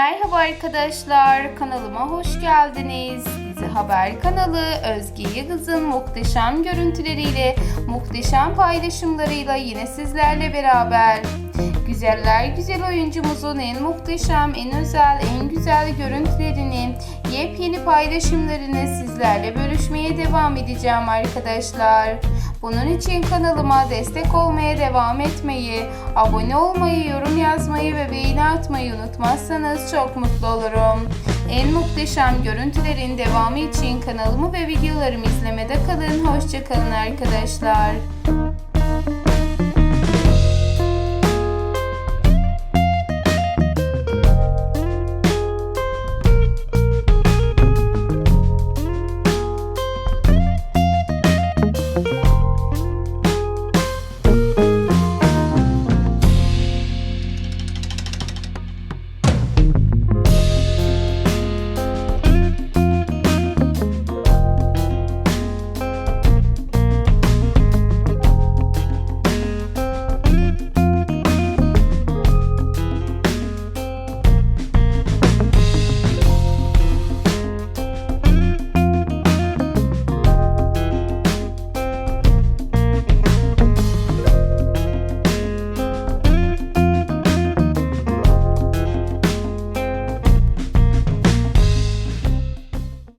Merhaba arkadaşlar, kanalıma hoş geldiniz. Dizi Haber kanalı Özge Yıldız'ın muhteşem görüntüleriyle, muhteşem paylaşımlarıyla yine sizlerle beraber. Güzeller güzel oyuncumuzun en muhteşem, en özel, en güzel görüntülerini, yepyeni paylaşımlarını sizlerle bölüşmeye devam edeceğim arkadaşlar. Bunun için kanalıma destek olmaya devam etmeyi, abone olmayı, yorum yazmayı ve beğeni atmayı unutmazsanız çok mutlu olurum. En muhteşem görüntülerin devamı için kanalımı ve videolarımı izlemede kalın. Hoşçakalın arkadaşlar.